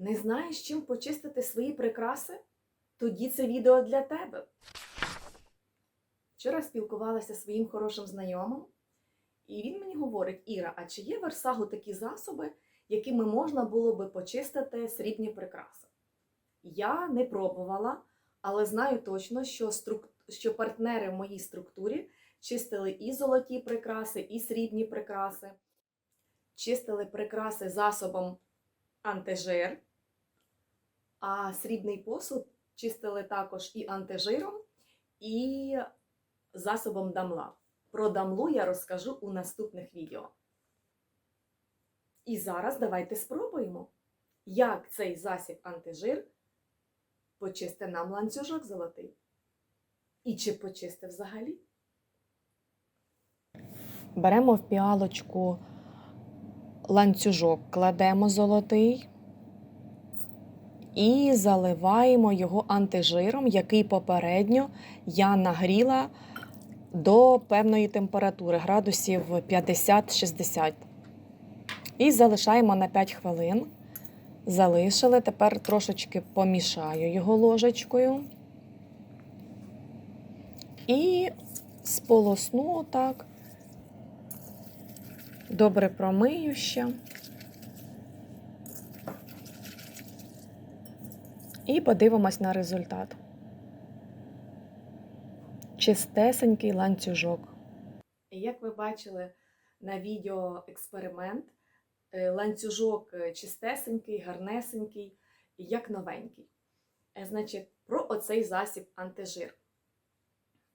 Не знаєш, чим почистити свої прикраси? Тоді це відео для тебе. Вчора спілкувалася зі своїм хорошим знайомим, і він мені говорить: Іра, а чи є в Ерсагу такі засоби, якими можна було би почистити срібні прикраси? Я не пробувала, але знаю точно, що, струк... що партнери в моїй структурі чистили і золоті прикраси, і срібні прикраси, чистили прикраси засобом антижир, а срібний посуд чистили також і антижиром, і засобом дамла. Про дамлу я розкажу у наступних відео. І зараз давайте спробуємо, як цей засіб антижир почисти нам ланцюжок золотий. І чи почисти взагалі? Беремо в піалочку ланцюжок, кладемо золотий і заливаємо його антижиром, який попередньо я нагріла до певної температури, градусів 50-60. І залишаємо на 5 хвилин. Залишили, тепер трошечки помішаю його ложечкою. І сполосну отак. Добре промию ще. І подивимось на результат. Чистесенький ланцюжок. Як ви бачили на відео експеримент, е, ланцюжок е, чистесенький, гарнесенький, як новенький. Е, Значить, про оцей засіб антижир.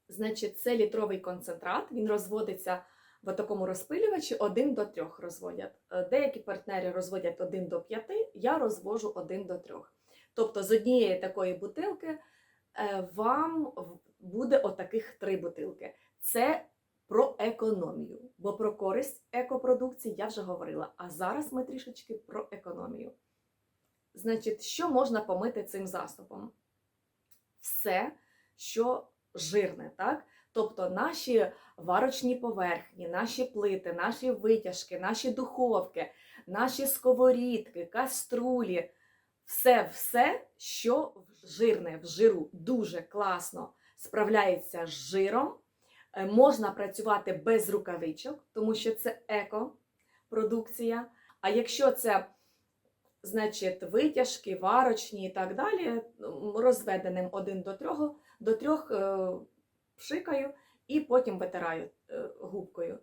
Значить, це літровий концентрат, він розводиться в такому розпилювачі 1 до 3 розводять. Деякі партнери розводять 1 до 5, я розвожу 1 до 3. Тобто з однієї такої бутилки е, вам буде отаких три бутилки. Це про економію, бо про користь екопродукції я вже говорила. А зараз ми трішечки про економію. Значить, що можна помити цим засобом? Все, що жирне, так? Тобто наші варочні поверхні, наші плити, наші витяжки, наші духовки, наші сковорідки, каструлі, все, все, що жирне в жиру дуже класно справляється з жиром. Е, Можна працювати без рукавичок, тому що це еко-продукція. А якщо це, значить, витяжки, варочні і так далі, розведеним один до трьох, до трьох е, пшикаю і потім витираю е, губкою.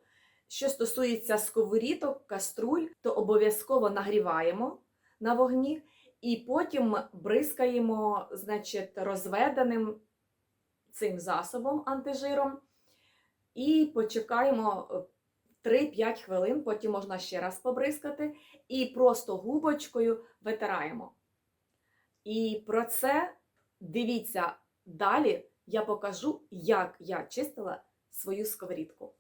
Що стосується сковорідок, каструль, то обов'язково нагріваємо на вогні і потім бризкаємо, значить, розведеним цим засобом антижиром. І почекаємо е, 3-5 хвилин, потім можна ще раз побризкати, і просто губочкою витираємо. І про це дивіться далі. Я покажу, як я чистила свою сковорідку.